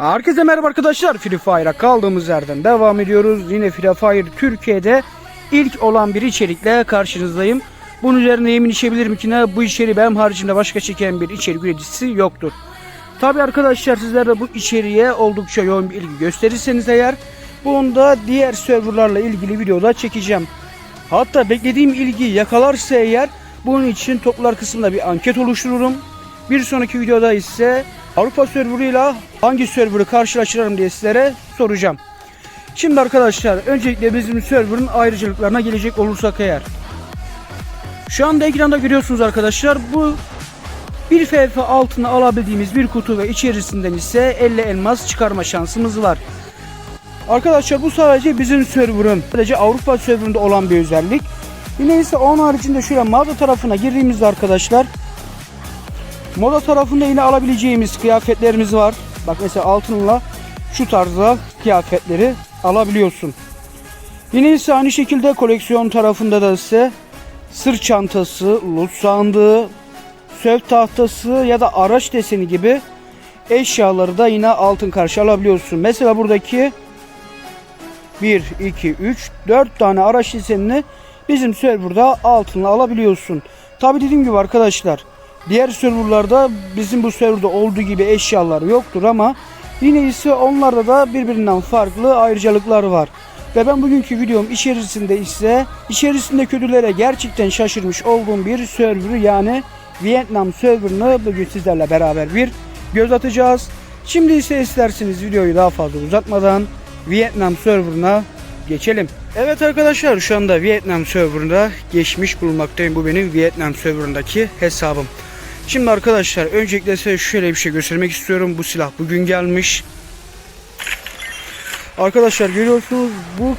Herkese merhaba arkadaşlar. Free Fire'a kaldığımız yerden devam ediyoruz. Yine Free Fire Türkiye'de ilk olan bir içerikle karşınızdayım. Bunun üzerine yemin içebilirim ki ne bu içeriği benim haricimde başka çeken bir içerik üreticisi yoktur. Tabi arkadaşlar sizler de bu içeriğe oldukça yoğun bir ilgi gösterirseniz eğer bunu da diğer serverlarla ilgili videoda çekeceğim. Hatta beklediğim ilgiyi yakalarsa eğer bunun için toplar kısmında bir anket oluştururum. Bir sonraki videoda ise Avrupa serverıyla hangi serverı karşılaştırırım diye sizlere soracağım. Şimdi arkadaşlar öncelikle bizim serverın ayrıcalıklarına gelecek olursak eğer. Şu anda ekranda görüyorsunuz arkadaşlar bu bir FF altına alabildiğimiz bir kutu ve içerisinden ise 50 elmas çıkarma şansımız var. Arkadaşlar bu sadece bizim serverın, sadece Avrupa serverında olan bir özellik. Yine ise onun haricinde şöyle mağaza tarafına girdiğimizde arkadaşlar Moda tarafında yine alabileceğimiz kıyafetlerimiz var. Bak mesela altınla şu tarzda kıyafetleri alabiliyorsun. Yine ise aynı şekilde koleksiyon tarafında da ise sırt çantası, loot sandığı, söv tahtası ya da araç deseni gibi eşyaları da yine altın karşı alabiliyorsun. Mesela buradaki 1, 2, 3, 4 tane araç desenini bizim serverda altınla alabiliyorsun. Tabi dediğim gibi arkadaşlar diğer serverlarda bizim bu serverda olduğu gibi eşyalar yoktur ama yine ise onlarda da birbirinden farklı ayrıcalıklar var. Ve ben bugünkü videom içerisinde ise içerisinde kötülere gerçekten şaşırmış olduğum bir server yani Vietnam serverını bugün sizlerle beraber bir göz atacağız. Şimdi ise isterseniz videoyu daha fazla uzatmadan Vietnam serverına geçelim. Evet arkadaşlar şu anda Vietnam serverında geçmiş bulunmaktayım. Bu benim Vietnam serverındaki hesabım. Şimdi arkadaşlar öncelikle size şöyle bir şey göstermek istiyorum. Bu silah bugün gelmiş. Arkadaşlar görüyorsunuz bu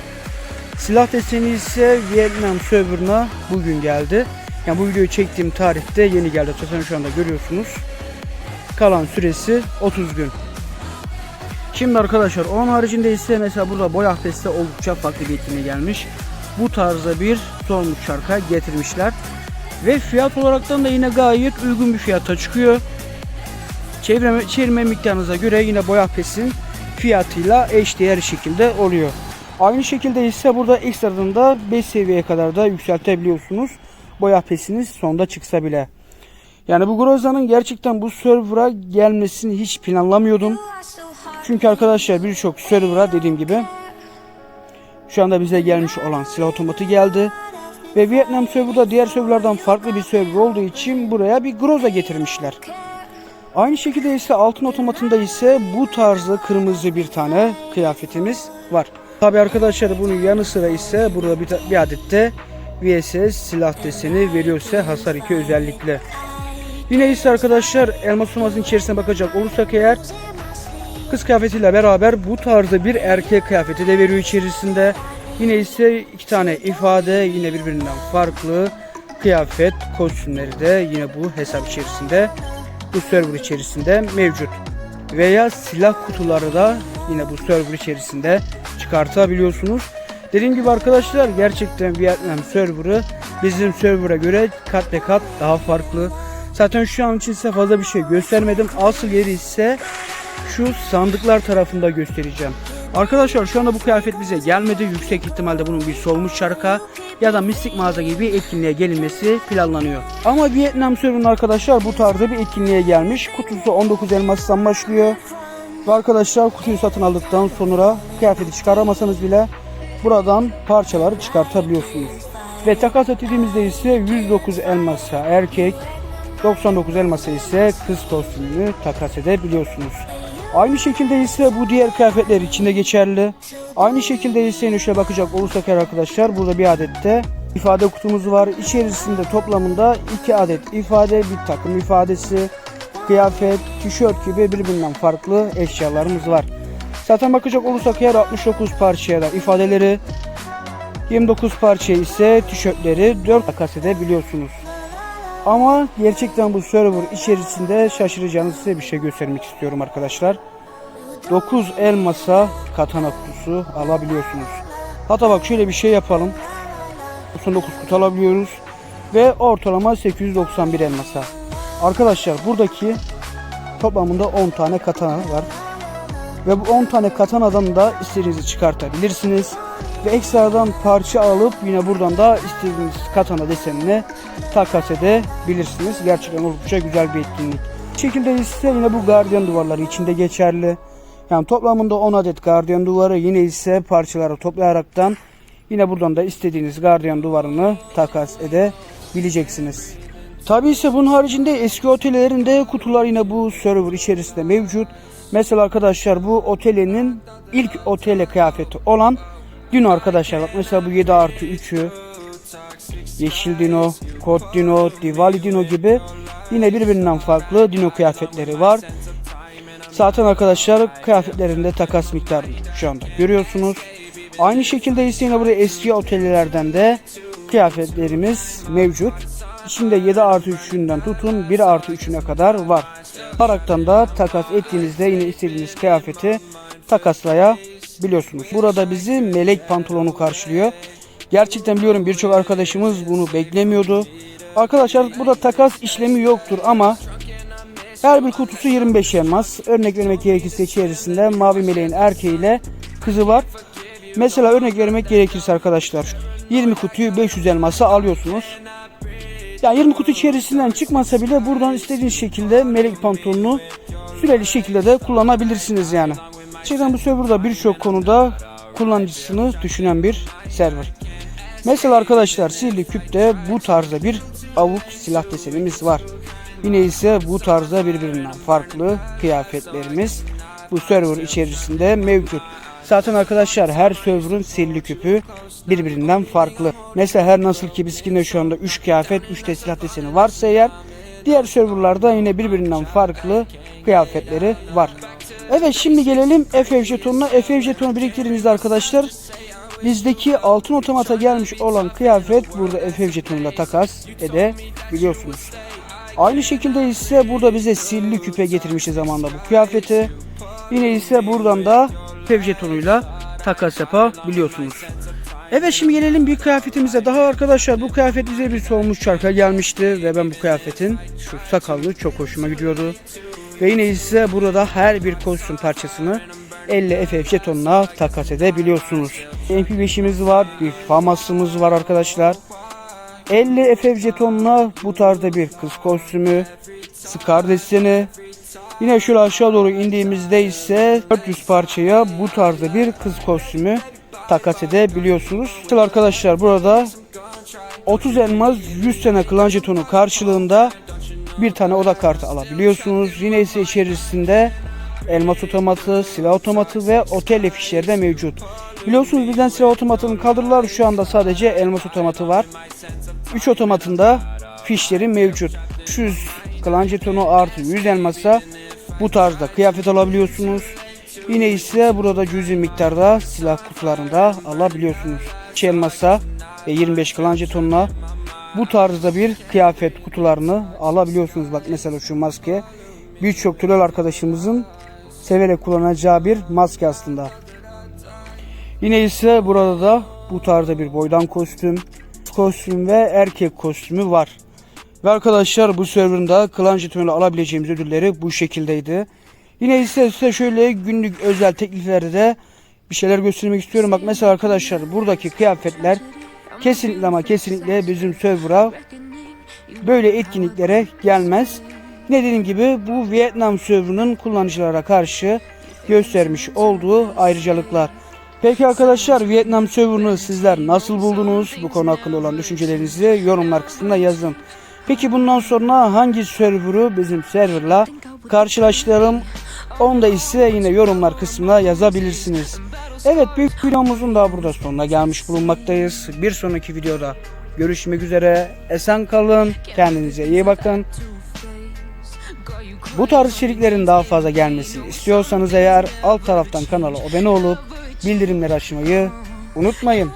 silah deseni ise Vietnam serverına bugün geldi. Yani bu videoyu çektiğim tarihte yeni geldi. Zaten şu anda görüyorsunuz. Kalan süresi 30 gün. Şimdi arkadaşlar onun haricinde ise mesela burada boy ahtesi oldukça farklı bir etkinliğe gelmiş. Bu tarzda bir sormuş şarkı getirmişler. Ve fiyat olaraktan da yine gayet uygun bir fiyata çıkıyor. Çevirme, çevirme miktarınıza göre yine boya pesin fiyatıyla eşdeğer şekilde oluyor. Aynı şekilde ise burada ekstradan da 5 seviyeye kadar da yükseltebiliyorsunuz. Boya pesiniz sonda çıksa bile. Yani bu Groza'nın gerçekten bu server'a gelmesini hiç planlamıyordum. Çünkü arkadaşlar birçok server'a dediğim gibi şu anda bize gelmiş olan silah otomatı geldi. Ve Vietnam serverda diğer serverlardan farklı bir server olduğu için buraya bir Groza getirmişler. Aynı şekilde ise altın otomatında ise bu tarzı kırmızı bir tane kıyafetimiz var. Tabi arkadaşlar bunun yanı sıra ise burada bir, bir adet de VSS silah deseni veriyorsa hasar 2 özellikle. Yine ise arkadaşlar elmas sumasının içerisine bakacak olursak eğer kız kıyafetiyle beraber bu tarzda bir erkek kıyafeti de veriyor içerisinde. Yine ise iki tane ifade yine birbirinden farklı kıyafet kostümleri de yine bu hesap içerisinde bu server içerisinde mevcut. Veya silah kutuları da yine bu server içerisinde çıkartabiliyorsunuz. Dediğim gibi arkadaşlar gerçekten Vietnam serverı bizim server'a göre kat ve kat daha farklı. Zaten şu an için size fazla bir şey göstermedim. Asıl yeri ise şu sandıklar tarafında göstereceğim. Arkadaşlar şu anda bu kıyafet bize gelmedi. Yüksek ihtimalle bunun bir solmuş şarka ya da mistik mağaza gibi bir etkinliğe gelinmesi planlanıyor. Ama Vietnam serverının arkadaşlar bu tarzda bir etkinliğe gelmiş. Kutusu 19 elmastan başlıyor. Ve arkadaşlar kutuyu satın aldıktan sonra kıyafeti çıkaramasanız bile buradan parçaları çıkartabiliyorsunuz. Ve takas ettiğimizde ise 109 elmasa erkek, 99 elmasa ise kız kostümünü takas edebiliyorsunuz. Aynı şekilde ise bu diğer kıyafetler içinde geçerli. Aynı şekilde ise şöyle bakacak olursak arkadaşlar burada bir adet de ifade kutumuz var. İçerisinde toplamında iki adet ifade, bir takım ifadesi, kıyafet, tişört gibi birbirinden farklı eşyalarımız var. Zaten bakacak olursak eğer 69 parçaya da ifadeleri, 29 parça ise tişörtleri 4 takas edebiliyorsunuz. Ama gerçekten bu server içerisinde şaşıracağınız size bir şey göstermek istiyorum arkadaşlar. 9 elmasa katana kutusu alabiliyorsunuz. Hatta bak şöyle bir şey yapalım. Son 9 kutu alabiliyoruz. Ve ortalama 891 elmasa. Arkadaşlar buradaki toplamında 10 tane katana var. Ve bu 10 tane katanadan da istediğinizi çıkartabilirsiniz. Ve ekstradan parça alıp yine buradan da istediğiniz katana desenine takas edebilirsiniz. Gerçekten oldukça güzel bir etkinlik. Bu şekilde ise yine bu gardiyan duvarları içinde geçerli. Yani toplamında 10 adet gardiyan duvarı yine ise parçaları toplayaraktan yine buradan da istediğiniz gardiyan duvarını takas edebileceksiniz. Tabi ise bunun haricinde eski otellerinde kutular yine bu server içerisinde mevcut. Mesela arkadaşlar bu otelinin ilk otele kıyafeti olan Dino arkadaşlar. Bak mesela bu 7 artı 3'ü Yeşil Dino, Kod Dino, Diwali Dino gibi yine birbirinden farklı Dino kıyafetleri var. Zaten arkadaşlar kıyafetlerinde takas miktarı şu anda görüyorsunuz. Aynı şekilde ise yine burada eski otellerden de kıyafetlerimiz mevcut. İçinde 7 artı 3'ünden tutun 1 artı 3'üne kadar var. Paraktan da takas ettiğinizde yine istediğiniz kıyafeti takaslayabiliyorsunuz. Burada bizi melek pantolonu karşılıyor. Gerçekten biliyorum birçok arkadaşımız bunu beklemiyordu. Arkadaşlar burada takas işlemi yoktur ama her bir kutusu 25 elmas. Örnek vermek gerekirse içerisinde mavi meleğin erkeğiyle kızı var. Mesela örnek vermek gerekirse arkadaşlar 20 kutuyu 500 elmasa alıyorsunuz. Yani 20 kutu içerisinden çıkmasa bile buradan istediğiniz şekilde melek pantolonunu süreli şekilde de kullanabilirsiniz yani. Gerçekten bu serverda birçok konuda kullanıcısını düşünen bir server. Mesela arkadaşlar sihirli küpte bu tarzda bir avuk silah desenimiz var. Yine ise bu tarzda birbirinden farklı kıyafetlerimiz bu server içerisinde mevcut. Zaten arkadaşlar her server'ın sihirli küpü birbirinden farklı. Mesela her nasıl ki biskinde şu anda 3 kıyafet 3 de silah deseni varsa eğer diğer serverlarda yine birbirinden farklı kıyafetleri var. Evet şimdi gelelim FF jetonuna. FF jetonu biriktirdiğimizde arkadaşlar bizdeki altın otomata gelmiş olan kıyafet burada FF jetonuyla takas edebiliyorsunuz. Aynı şekilde ise burada bize silli küpe getirmişti zamanda bu kıyafeti. Yine ise buradan da FF jetonuyla takas yapabiliyorsunuz. Evet şimdi gelelim bir kıyafetimize daha arkadaşlar bu kıyafet bize bir solmuş çarka gelmişti ve ben bu kıyafetin şu sakallı çok hoşuma gidiyordu. Ve yine ise burada her bir kostüm parçasını 50 FF jetonla takas edebiliyorsunuz. MP5'imiz var, bir famasımız var arkadaşlar. 50 FF jetonla bu tarzda bir kız kostümü, Scar deseni. Yine şöyle aşağı doğru indiğimizde ise 400 parçaya bu tarzda bir kız kostümü takas edebiliyorsunuz. Arkadaşlar burada 30 elmas 100 tane klan jetonu karşılığında bir tane oda kartı alabiliyorsunuz. Yine ise içerisinde elmas otomatı, silah otomatı ve otel fişleri de mevcut. Biliyorsunuz bizden silah otomatının kadrolar şu anda sadece elmas otomatı var. 3 otomatında fişleri mevcut. 300 klan jetonu artı 100 elmasa bu tarzda kıyafet alabiliyorsunuz. Yine ise burada cüzi miktarda silah kutularında alabiliyorsunuz. 2 elmasa ve 25 klan jetonla bu tarzda bir kıyafet kutularını alabiliyorsunuz. Bak mesela şu maske birçok troll arkadaşımızın severek kullanacağı bir maske aslında. Yine ise burada da bu tarzda bir boydan kostüm, kostüm ve erkek kostümü var. Ve arkadaşlar bu serverında klan jetonuyla alabileceğimiz ödülleri bu şekildeydi. Yine ise size şöyle günlük özel tekliflerde de bir şeyler göstermek istiyorum. Bak mesela arkadaşlar buradaki kıyafetler kesinlikle ama kesinlikle bizim server'a böyle etkinliklere gelmez. Ne dediğim gibi bu Vietnam serverının kullanıcılara karşı göstermiş olduğu ayrıcalıklar. Peki arkadaşlar Vietnam serverını sizler nasıl buldunuz? Bu konu hakkında olan düşüncelerinizi yorumlar kısmında yazın. Peki bundan sonra hangi server'ı bizim serverla karşılaştıralım? Onu da ise yine yorumlar kısmına yazabilirsiniz. Evet büyük videomuzun da burada sonuna gelmiş bulunmaktayız. Bir sonraki videoda görüşmek üzere. Esen kalın. Kendinize iyi bakın. Bu tarz içeriklerin daha fazla gelmesini istiyorsanız eğer alt taraftan kanala abone olup bildirimleri açmayı unutmayın.